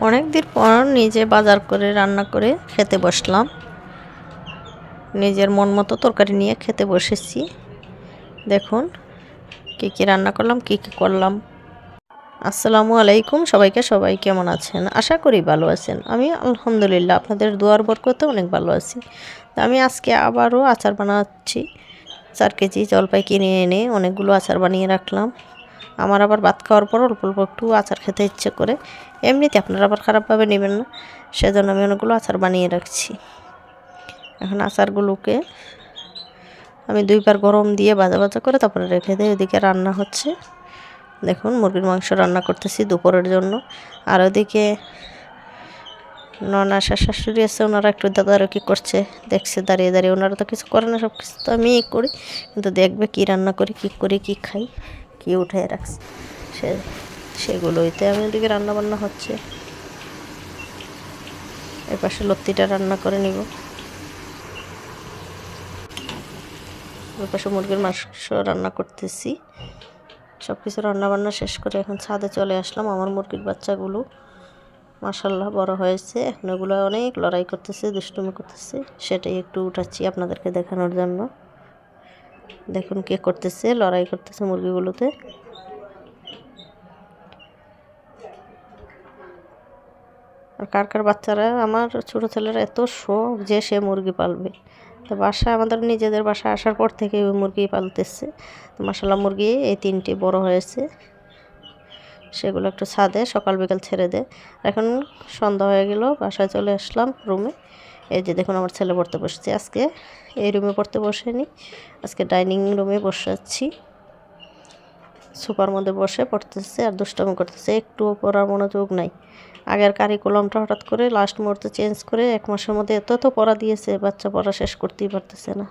অনেক দিন পর নিজে বাজার করে, রান্না করে খেতে বসলাম। নিজের মন মতো তরকারি নিয়ে খেতে বসেছি। দেখুন, কী কী রান্না করলাম, কী কী করলাম। আসসালামু আলাইকুম সবাইকে, সবাই কেমন আছেন? আশা করি ভালো আছেন। আমি আলহামদুলিল্লাহ আপনাদের দুয়ার বরকতে অনেক ভালো আছি। আমি আজকে আবারও আচার বানাচ্ছি। চার কেজি জলপাই কিনে এনে অনেকগুলো আচার বানিয়ে রাখলাম। আমার আবার ভাত খাওয়ার পর অল্প অল্প একটু আচার খেতে ইচ্ছে করে। এমনিতে আপনারা আবার খারাপভাবে নেবেন না, সেজন্য আমি অনেকগুলো আচার বানিয়ে রাখছি। এখন আচারগুলোকে আমি দুইবার গরম দিয়ে ভাজা ভাজা করে তারপরে রেখে দিই ওদিকে রান্না হচ্ছে। দেখুন, মুরগির মাংস রান্না করতেছি দুপুরের জন্য। আর ওদিকে নন শাশুড়ি আছে, ওনারা একটু দাদারকি করছে, দেখছে দাঁড়িয়ে দাঁড়িয়ে। ওনারা তো কিছু করে না সব কিছু তো আমিই করি। কিন্তু দেখবে কী রান্না করি, কী করি, কী খাই। কী উঠে রাখছি? সে, সেগুলোইতে আমি ওদিকে রান্নাবান্না হচ্ছে। এর পাশে লত্তিটা রান্না করে নিব। ওর পাশে মুরগির মাংস রান্না করতেছি। সব কিছু রান্না বান্না শেষ করে এখন ছাদে চলে আসলাম। আমার মুরগির বাচ্চাগুলো মাসাল্লাহ বড় হয়েছে। এখন ওগুলো অনেক লড়াই করতেছে, দুষ্টুমি করতেছে। সেটাই একটু উঠাচ্ছি আপনাদেরকে দেখানোর জন্য। দেখুন কে করতেছে, লড়াই করতেছে মুরগিগুলোতে। আর কার কার বাচ্চারা, আমার ছোটো ছেলেরা এত শখ যে সে মুরগি পালবে। তো বাসায় আমাদের নিজেদের বাসায় আসার পর থেকে ওই মুরগি পালতেছে। মশলা মুরগি এই তিনটি বড় হয়েছে। সেগুলো একটু ছাদে, সকাল বিকাল ছেড়ে দেয় এখন সন্ধ্যা হয়ে গেল, বাসায় চলে আসলাম রুমে। এই যে দেখুন আমার ছেলে পড়তে বসছে আজকে। এই রুমে পড়তে বসেনি। আজকে ডাইনিং রুমে বসাচ্ছি। সুপার মধ্যে বসে পড়তেছে আর দুষ্টমি করতেছে। একটুও পড়ার মনোযোগ নাই। আগের কারিকুলামটা হঠাৎ করে লাস্ট মুহূর্তে চেঞ্জ করে এক মাসের মধ্যে এত তো পড়া দিয়েছে, বাচ্চা পড়া শেষ করতেই পারতেছে না।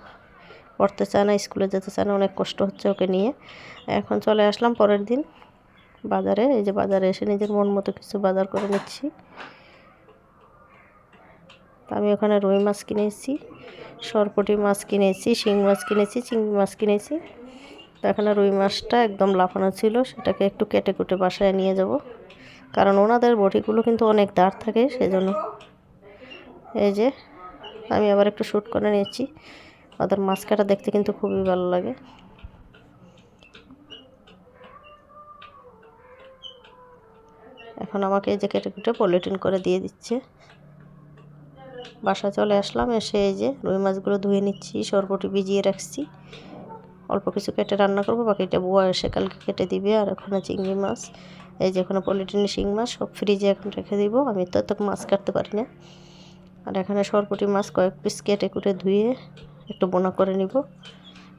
পড়তে চায় না, স্কুলে যেতে চায় না, অনেক কষ্ট হচ্ছে ওকে নিয়ে। এখন চলে আসলাম পরের দিন বাজারে। এই যে বাজারে এসে নিজের মন মতো কিছু বাজার করে নিচ্ছি। আমি ওখানে রুই মাছ কিনেছি, সরপটি মাছ কিনেছি, শিং মাছ কিনেছি, চিংড়ি মাছ কিনেছি। তো এখানে রুই মাছটা একদম লাফানো ছিল, সেটাকে একটু কেটে কুটে বাসায় নিয়ে যাব। কারণ ওনাদের বটিগুলো কিন্তু অনেক দাঁড় থাকে, সেজন্য। এই যে, আমি আবার একটু শ্যুট করে নিয়েছি। ওদের মাছ কাটা দেখতে কিন্তু খুবই ভালো লাগে। এখন আমাকে এই যে কেটে কুটে পলিটিন করে দিয়ে দিচ্ছে। বাসা চলে আসলাম, এসে এই যে রুই মাছগুলো ধুয়ে নিচ্ছি সরবটি ভিজিয়ে রাখছি। অল্প কিছু কেটে রান্না করব বাকিটা বুয়া এসে কালকে কেটে দিবে, আর ওখানে চিংড়ি মাছ। এই যে ওখানে পলিটিনের শিং মাছ, সব ফ্রিজে এখন রেখে দিব, আমি তো এত মাছ কাটতে পারি না। আর এখানে সরপুটি মাছ কয়েক পিস কেটে কুটে ধুয়ে একটু বোনা করে নিব।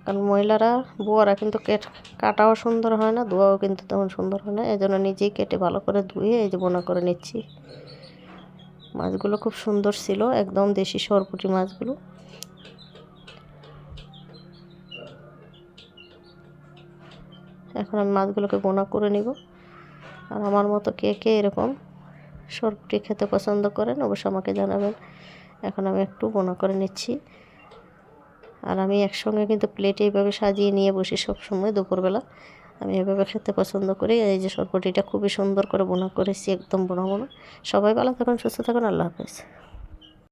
কারণ মহিলারা, বুয়ারা কিন্তু কেট, কাটাও সুন্দর হয় না, ধোয়াও কিন্তু তেমন সুন্দর হয় না এই জন্য নিজেই কেটে ভালো করে ধুয়ে এই যে বোনা করে নিচ্ছি। মাছগুলো খুব সুন্দর ছিল, একদম দেশি সরপুটি মাছগুলো। এখন আমি মাছগুলোকে বোনা করে নিব। আর আমার মতো কে কে এরকম সরপুটি খেতে পছন্দ করেন অবশ্য আমাকে জানাবেন। এখন আমি একটু বোনা করে নিচ্ছি। আর আমি একসঙ্গে কিন্তু প্লেটে এইভাবে সাজিয়ে নিয়ে বসি সব সময় দুপুরবেলা। আমি এভাবে খেতে পছন্দ করি। এই যে সরপটিটা খুবই সুন্দর করে বোনা করেছি, একদম বোনা বোনা। সবাই ভালো থাকুন, সুস্থ থাকুন, আল্লাহ হাফেজ।